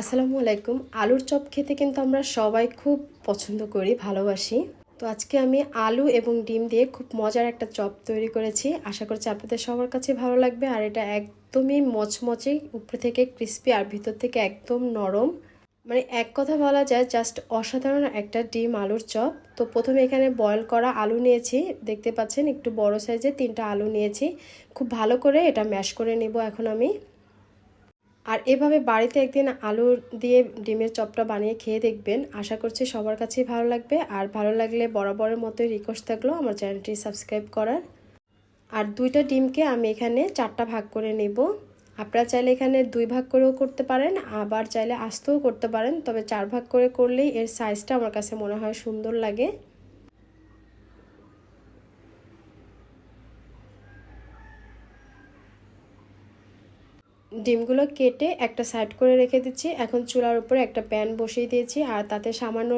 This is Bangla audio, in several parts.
আসসালামু আলাইকুম। আলুর চপ খেতে কিন্তু আমরা সবাই খুব পছন্দ করি, ভালোবাসি। তো আজকে আমি আলু এবং ডিম দিয়ে খুব মজার একটা চপ তৈরি করেছি। আশা করছি আপনাদের সবার কাছে ভালো লাগবে। আর এটা একদমই মচমচে উপর থেকে ক্রিস্পি আর ভিতর থেকে একদম নরম। মানে এক কথা বলা যায় জাস্ট অসাধারণ একটা ডিম আলুর চপ। তো প্রথমে এখানে বয়েল করা আলু নিয়েছি। দেখতে পাচ্ছেন, একটু বড় সাইজে তিনটা আলু নিয়েছি। খুব ভালো করে এটা ম্যাশ করে নেব এখন আমি। আর এভাবে বাড়িতে একদিন আলু দিয়ে ডিমের চপটা বানিয়ে খেয়ে দেখবেন। আশা করছি সবার কাছেই ভালো লাগবে। আর ভালো লাগলে বরাবরের মতোই রিকোয়েস্ট থাকল আমার চ্যানেলটি সাবস্ক্রাইব করার। আর দুইটা ডিমকে আমি এখানে চারটা ভাগ করে নেব। আপনারা চাইলে এখানে দুই ভাগ করেও করতে পারেন, আবার চাইলে আস্তেও করতে পারেন। তবে চার ভাগ করে করলেই এর সাইজটা আমার কাছে মনে হয় সুন্দর লাগে। ডিমগুলো কেটে একটা সাইড করে রেখে দিচ্ছি। এখন চুলার উপরে একটা প্যান বসিয়ে দিয়েছি আর তাতে সামান্য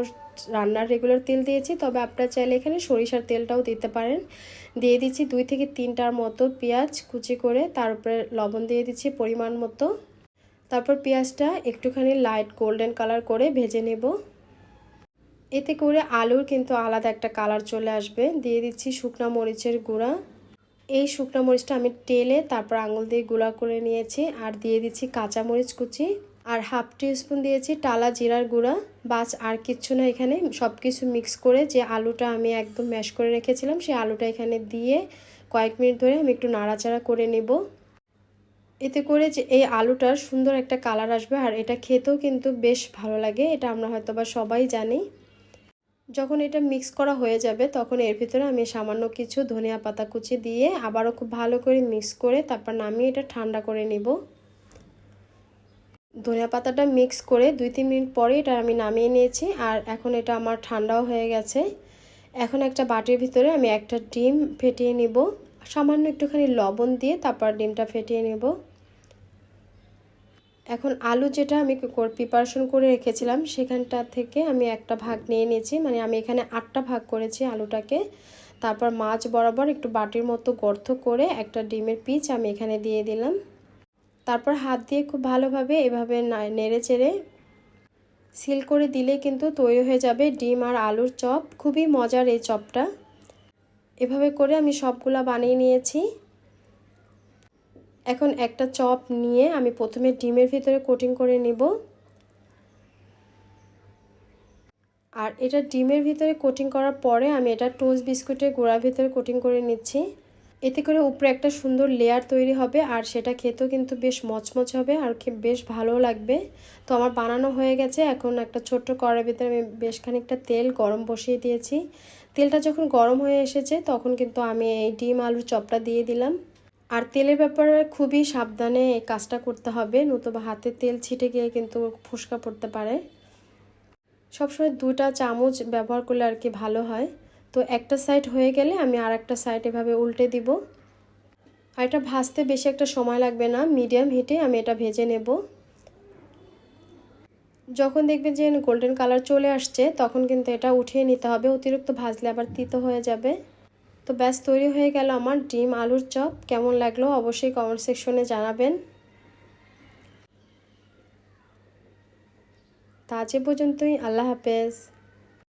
রান্নার রেগুলার তেল দিয়েছি। তবে আপনারা চাইলে এখানে সরিষার তেলটাও দিতে পারেন। দিয়ে দিচ্ছি দুই থেকে তিনটার মতো পেঁয়াজ কুচি করে তার উপরে লবণ দিয়ে দিচ্ছি পরিমাণ মতো। তারপর পেঁয়াজটা একটুখানি লাইট গোল্ডেন কালার করে ভেজে নেব। এতে করে আলুর কিন্তু আলাদা একটা কালার চলে আসবে। দিয়ে দিচ্ছি শুকনো মরিচের গুঁড়া। এই শুকনো মরিচটা আমি টেলে তারপর আঙুল দিয়ে গুঁড়া করে নিয়েছি আর দিয়ে দিচ্ছি কাঁচা মরিচ কুচি। আর হাফ টি স্পুন দিয়েছি টালা জিরার গুঁড়া। বাস আর কিচ্ছু না এখানে। সব কিছু মিক্স করে যে আলুটা আমি একদম ম্যাশ করে রেখেছিলাম, সেই আলুটা এখানে দিয়ে কয়েক মিনিট ধরে আমি একটু নাড়াচাড়া করে নেব। এতে করে যে এই আলুটার সুন্দর একটা কালার আসবে আর এটা খেতেও কিন্তু বেশ ভালো লাগে। এটা আমরা হয়তো বা সবাই জানি। যখন এটা মিক্স করা হয়ে যাবে, তখন এর ভিতরে আমি সামান্য কিছু ধনিয়া পাতা কুচি দিয়ে আবারও খুব ভালো করে মিক্স করে তারপর নামিয়ে এটা ঠান্ডা করে নিব। ধনিয়া পাতাটা মিক্স করে দুই তিন মিনিট পরে এটা আমি নামিয়ে নিয়েছি আর এখন এটা আমার ঠান্ডাও হয়ে গেছে। এখন একটা বাটির ভিতরে আমি একটা ডিম ফেটিয়ে নিব। সামান্য একটুখানি লবণ দিয়ে তারপর ডিমটা ফেটিয়ে নেব। এখন আলু যেটা আমি প্রিপারেশন করে রেখেছিলাম, সেখানটা থেকে আমি একটা ভাগ নিয়ে নিয়েছি। মানে আমি এখানে আটটা ভাগ করেছি আলুটাকে। তারপর মাছ বরাবর একটু বাটির মতো গর্ত করে একটা ডিমের পিচ আমি এখানে দিয়ে দিলাম। তারপর হাত দিয়ে খুব ভালোভাবে এভাবে নেড়ে চেড়ে সিল করে দিলে কিন্তু তৈরি হয়ে যাবে ডিম আর আলুর চপ। খুবই মজার এই চপটা। এভাবে করে আমি সবগুলা বানিয়ে নিয়েছি। এখন একটা চপ নিয়ে আমি প্রথমে ডিমের ভিতরে কোটিং করে নিব। আর এটা ডিমের ভিতরে কোটিং করার পরে আমি এটা টোস্ট বিস্কুটের গোড়ার ভিতরে কোটিং করে নিচ্ছি। এতে করে উপরে একটা সুন্দর লেয়ার তৈরি হবে আর সেটা খেতেও কিন্তু বেশ মচমচ হবে আর বেশ ভালো লাগবে। তো আমার বানানো হয়ে গেছে, এখন একটা ছোট্ট কড়ার ভিতরে আমি বেশ খানিকটা তেল গরম বসিয়ে দিয়েছি। তেলটা যখন গরম হয়ে এসেছে তখন কিন্তু আমি এই ডিম আলুর চপটা দিয়ে দিলাম। আর তেলের ব্যাপারে খুবই সাবধানে কাজটা করতে হবে, নতুবা হাতে তেল ছিটে গিয়ে কিন্তু ফুসকা পড়তে পারে। সবসময় দুটা চামচ ব্যবহার করলে আর কি ভালো হয়। তো একটা সাইড হয়ে গেলে আমি আর একটা সাইড এভাবে উল্টে দিব। আর এটা ভাজতে বেশি একটা সময় লাগবে না, মিডিয়াম হিটে আমি এটা ভেজে নেব। যখন দেখবেন যে গোল্ডেন কালার চলে আসছে, তখন কিন্তু এটা উঠিয়ে নিতে হবে, অতিরিক্ত ভাজলে আবার তিতো হয়ে যাবে। তো ব্যাস, তৈরি হয়ে গেল আমার ডিম আলুর চপ। কেমন লাগল অবশ্যই কমেন্ট সেকশনে জানাবেন। তা আজ পর্যন্তই, আল্লাহ হাফেজ।